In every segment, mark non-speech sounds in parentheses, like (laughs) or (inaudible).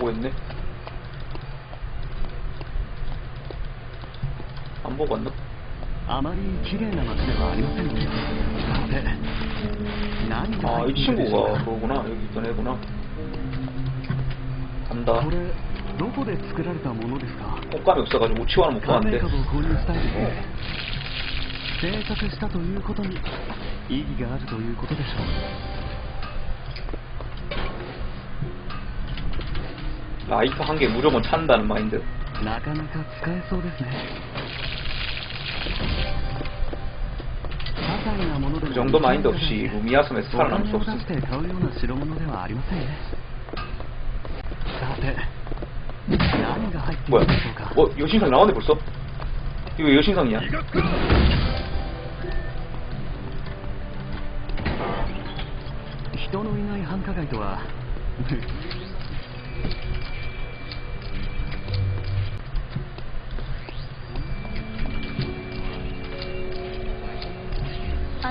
하고 있네. 안 보고 왔나? あまり綺麗な街ではありませんのでさて何が 아, 入 이 っているでしょう 친구가 か 그거구나. 여기 있던 애구나. 간다. これどこで作られたものですか 꽃감이 없어가지고 우치와는 못 カメ 봤는데. 株を購入したいですね制作したということに意義があるということでしょう 라이터 한 개 무조건 찬다는 마인드. なかなか使えそうですね些細なものでも 그 정도 마인드 없이 루미아섬에서 お金 살아남을 수 を出 없음. して買うような代物ではありませんねさて何が入ってい 뭐야? るでしょうか 어, 여신상 나왔네 벌써? 이거 왜 여신상이야? 人のいない繁華街とは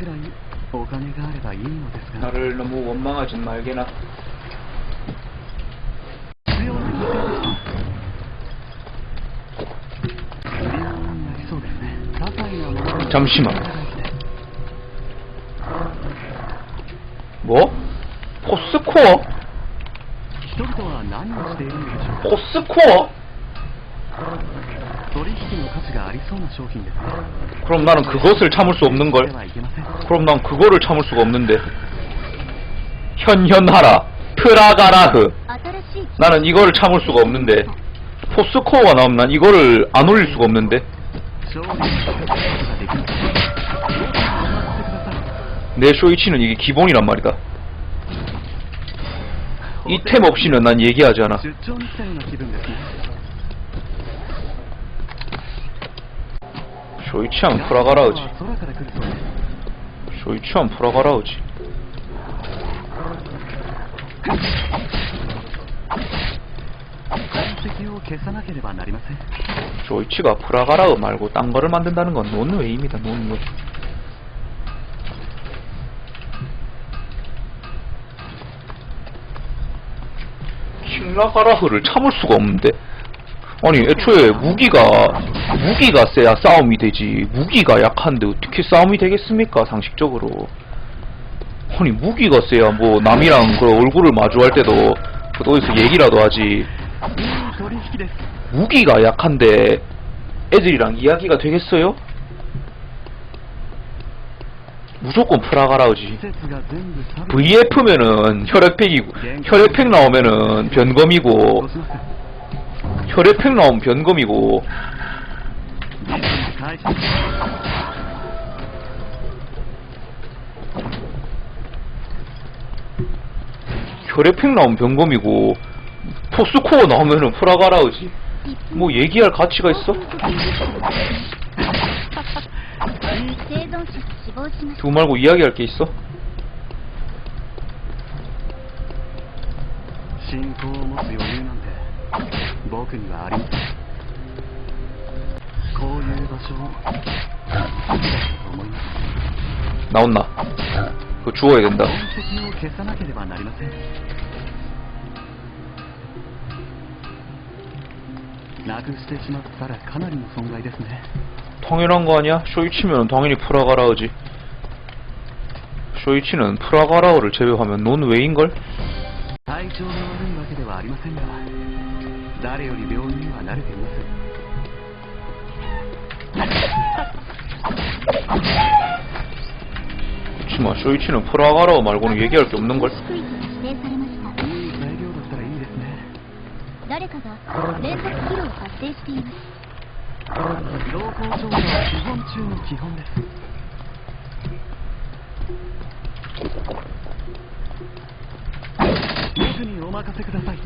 くらいお金があればいいのですが 나를 너무 원망하진 말게나. 必要な犠牲でした売り物になりそうですね些細なものでも 잠시만. 뭐? 포스코어? 人々は何をしているのでしょうか 포스코어? 取引の価値がありそうな商品ですね 그럼 나는 그것을 참을 수 없는 で 걸. はいけません 그럼 난 그거를 참을 수가 없는데. 현현하라. 트라가라흐. 新しい 나는 이거를 참을 수가 없는데. 포스코어가 나오면 난 이거를 안 올릴 수가 없는데. 勝利をすることができませんどうぞお任せください 내 쇼이치는 이게 기본이란 말이다. 이 템 없이는 난 얘기하지 않아. 出張に来たような気分ですね 쇼이치안 프라가라 우지. 쇼이치안 프라가라 우지. 조이치가 프라가라우 말고 딴 거를 만든다는 건 논외입니다 논외 킹라가라흐를 참을 수가 없는데. 아니 애초에 무기가 무기가 세야 싸움이 되지. 무기가 약한데 어떻게 싸움이 되겠습니까 상식적으로? 아니 무기가 세야 뭐 남이랑 그 얼굴을 마주할 때도 그 어디서 얘기라도 하지. 무기가 약한데 애들이랑 이야기가 되겠어요? 무조건 프라가라우지. VF면은 혈액팩이고 혈액팩 나오면은 변검이고 혈액팩 나온 변검이고 혈액팩 나온 변검이고 포스코어 나오면은 프라가라우지 뭐 얘기할 가치가 있어? 두 말고 이야기할 게 있어? 信仰を持つ余裕なんて僕にはありませんこういう場所を思います 나온나 그거 주워야 된다 痕跡を消さなければなりませんなくしてしまったらかなりの損害ですね 당연한 거 아니야? 쇼이치면은 당연히 프라가라우지 쇼이치는 프라가라오를 제외하면 논웨이인걸? 体調が悪いわけではありませんが 誰より病院には慣れています 그치만 쇼이치는 프라가라오 말고는 얘기할 게 없는걸? 区域が指定されましたいい材料だったらいいですね誰かが連続キルを達成しています同行証は基本中の基本です僕にお任せください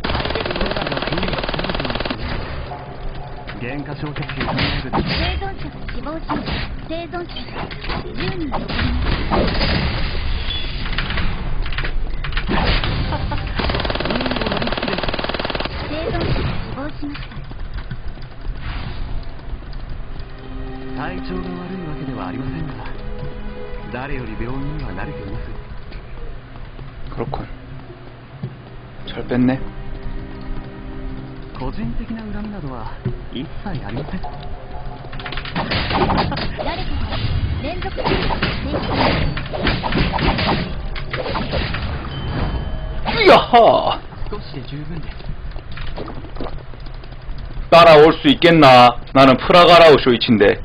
原価償却費を考えると生存者が死亡しました生存者が10人残りますいいお取引です生存者が死亡しました体調が悪いわけではありませんが誰より病院には慣れています 그렇군. 잘 뺐네. 個人的な恨みなどは一切ありません誰かが連続キルを達成しています 야하! 少しで十分です 따라올 수 있겠나? 나는 프라가라오 쇼이치인데.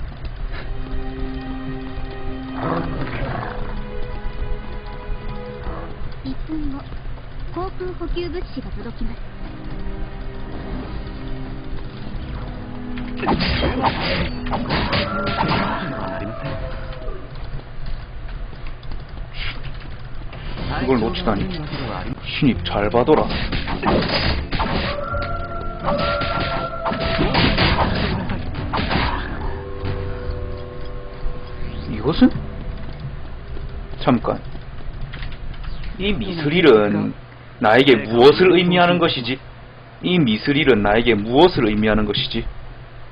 이걸 놓치다니 신입 잘 받아라 이것은? 잠깐 이 미술일은 나에게 무엇을 의미하는 것이지? 이 미술일은 나에게 무엇을 의미하는 것이지?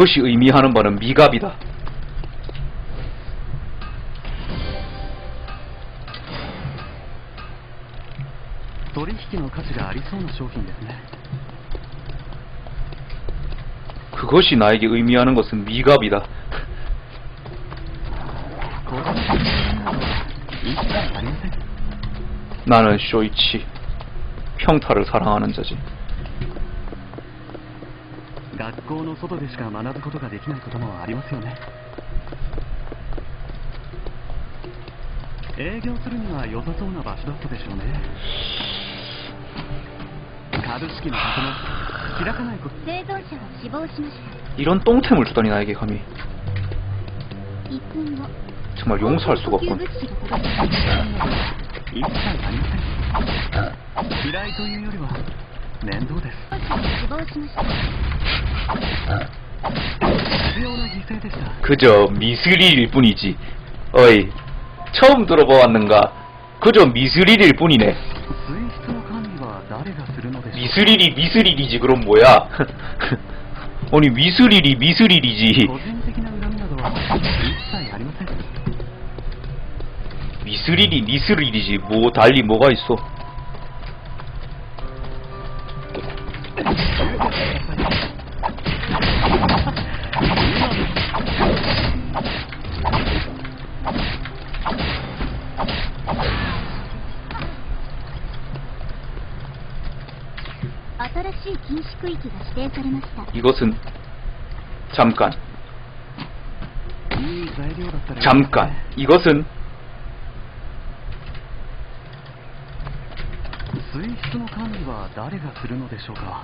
그것이 의미하는 바는 미갑이다. 그것이 나에게 의미하는 것은 미갑이다. 나는 쇼이치 평타를 사랑하는 자지. 学校の外でしか学ぶことができないこともありますよね営業するには良さそうな場所だったでしょうね株式の箱も開かないこと生存者が死亡しました 이런 똥템을 주다니 나에게 감히. 1分後 정말 용서할 수가 航空 없군. 補給物資が届きます一切ありません嫌いというよりは面倒です生存者が死亡しました必要な犠牲でした 그저 미스릴일 뿐이지. 어이, 처음 들어보았는가? 그저 미스릴일 뿐이네. 水質の管理は誰がするのでしょう 미스릴이 미스릴이지 그럼 뭐야? (laughs) 아니 미스릴이 미스릴이지. 個人的な恨みなどは一切ありません 미스릴이 미스릴이지 뭐 달리 뭐가 있어?「 新しい禁止区域が指定されました 이것은 잠깐 いい材料だったら 잠깐 이것은 水質の管理は誰がするのでしょうか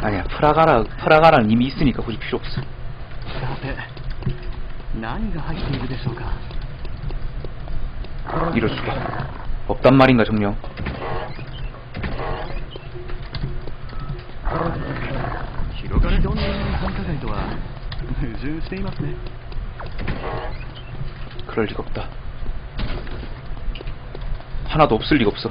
아니야, 프라가라, 프라가라는 이미 있으니까 굳이 필요 없어. さて何が入っているでしょうか 이럴 수가. 없단 말인가, 정령. 広がりどんな繁華街とは矛盾していますね 그럴 리가 없다. 하나도 없을 리가 없어.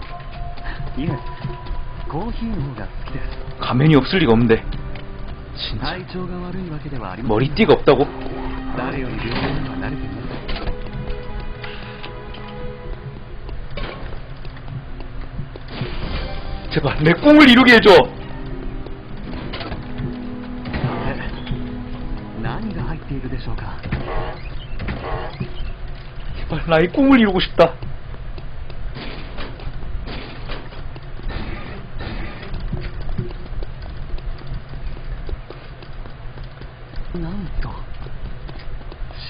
いえコーヒーの方が好きです 가면이 없을 리가 없는데. 진짜. 体調が悪いわけではありません 머리띠가 없다고? 誰より病院には慣れています 제발, 내 꿈을 이루게 해줘! さて何が入っているでしょうか 제발, 나의 꿈을 이루고 싶다.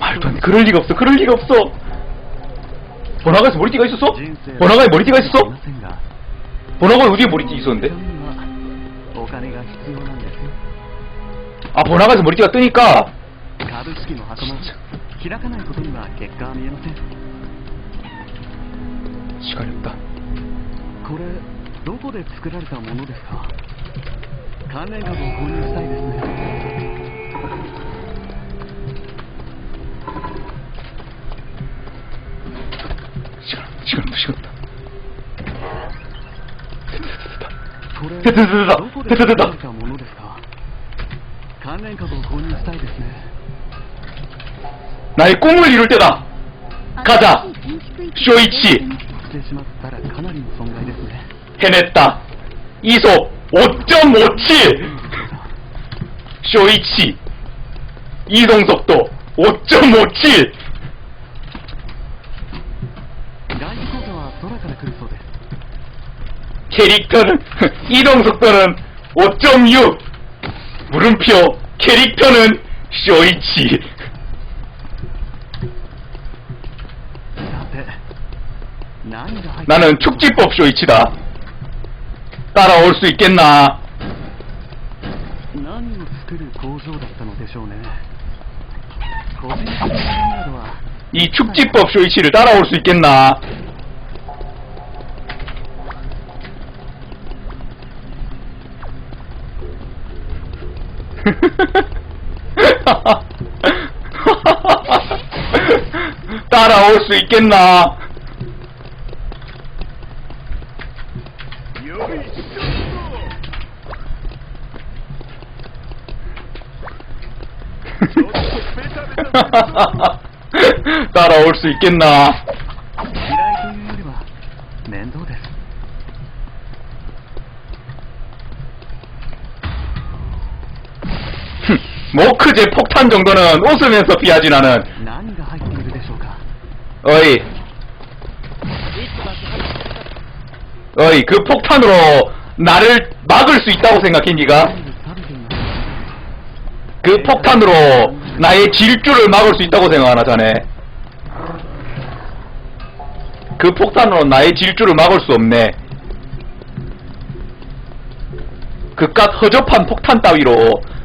말도 안 돼. 그럴 리가 없어. 그럴 리가 없어. 번화가에서 머리띠가 있었어? 번화가에 머리띠가 あり 있었어? ませんが 번화가에 어디에 머리띠 있었는데? それにはお金が必要なんです 아, 번화가에서 머리띠가 뜨니까. 株式の箱も開かないことには結果は見えません 시간이 없다. これどこで作られたものですか関連株を購入したいですね 시간 없다, 시간 없다. 됐다, これ 됐다, 됐다, どこで 됐다, 作られ 됐다. たものですか関連株を購入したいですね 나의 꿈을 이룰 때다. ガザ新しい禁止区域が指定されましたしてしまったらかなりの損害ですね 해냈다. 이속 5.57. 쇼이치. 이동속도 5.57. 캐릭터는 (laughs) 이동 속도는 5.6 물음표 캐릭터는 쇼이치. 나는 축지법 쇼이치다. 따라올 수 있겠나? 이 축지법 쇼이치를 따라올 수 있겠나? (laughs) 따라올 수 있겠나? (laughs) (laughs) 따라올 수 있겠나? (laughs) 모크제 폭탄 정도는 웃으면서 피하지 나는. 어이. 어이, 그 폭탄으로 나를 막을 수 있다고 생각해, 니가? 그 폭탄으로 나의 질주를 막을 수 있다고 생각하나, 자네? 그 폭탄으로 나의 질주를 막을 수 없네. 그깟 허접한 폭탄 따위로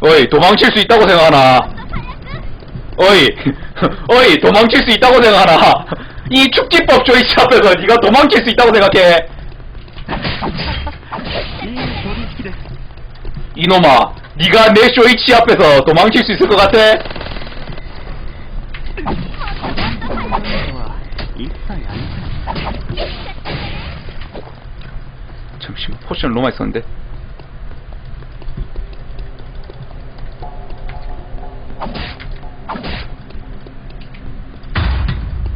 어이 도망칠 수 있다고 생각하나? 어이 (laughs) 어이 도망칠 수 있다고 생각하나? 이 축지법 조이치 앞에서 네가 도망칠 수 있다고 생각해. 이놈아 네가 내 조이치 앞에서 도망칠 수 있을 것 같아? 잠시만 포션 너무 많이 썼는데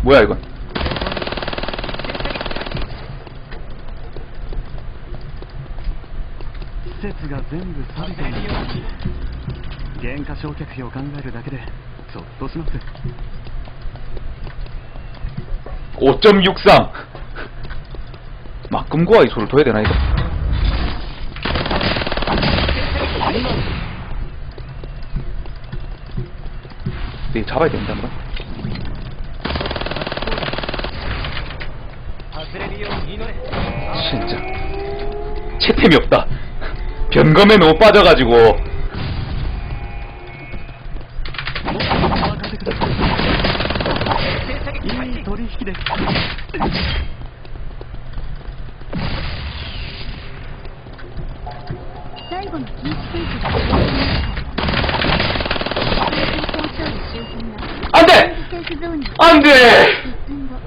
뭐야 이건 施設が全部錆びています減価償却費を考えるだけでゾッとします 5.63 막 금고와 이소를 둬야 되나 이거? 네 잡아야 된다 한번. 진짜. 채템이 없다. 변검에 너무 빠져가지고 안돼 1分後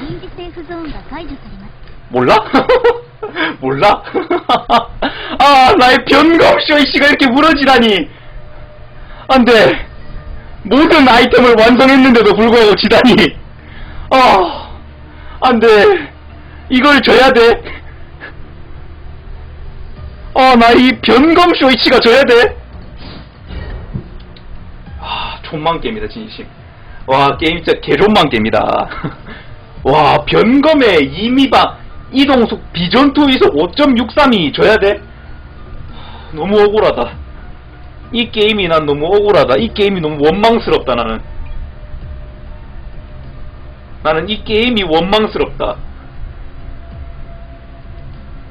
臨時セーフゾーンが解除されます 몰라? (laughs) 몰라? (laughs) 아, 나의 변검쇼 이씨가 이렇게 무너지다니. 안 돼. 모든 아이템을 완성했는데도 불구하고 지다니. 아, 안 돼. 이걸 져야 돼. 아, 나 이 변검쇼 이씨가 져야 돼. 아, 촌만 게임이다, 진심. 와, 게임 진짜 개존만 게임이다. (laughs) 와, 변검에 이미방, 이동속 비전투 이속 5.63이 줘야 돼? 하, 너무 억울하다. 이 게임이 난 너무 억울하다. 이 게임이 너무 원망스럽다, 나는. 나는 이 게임이 원망스럽다.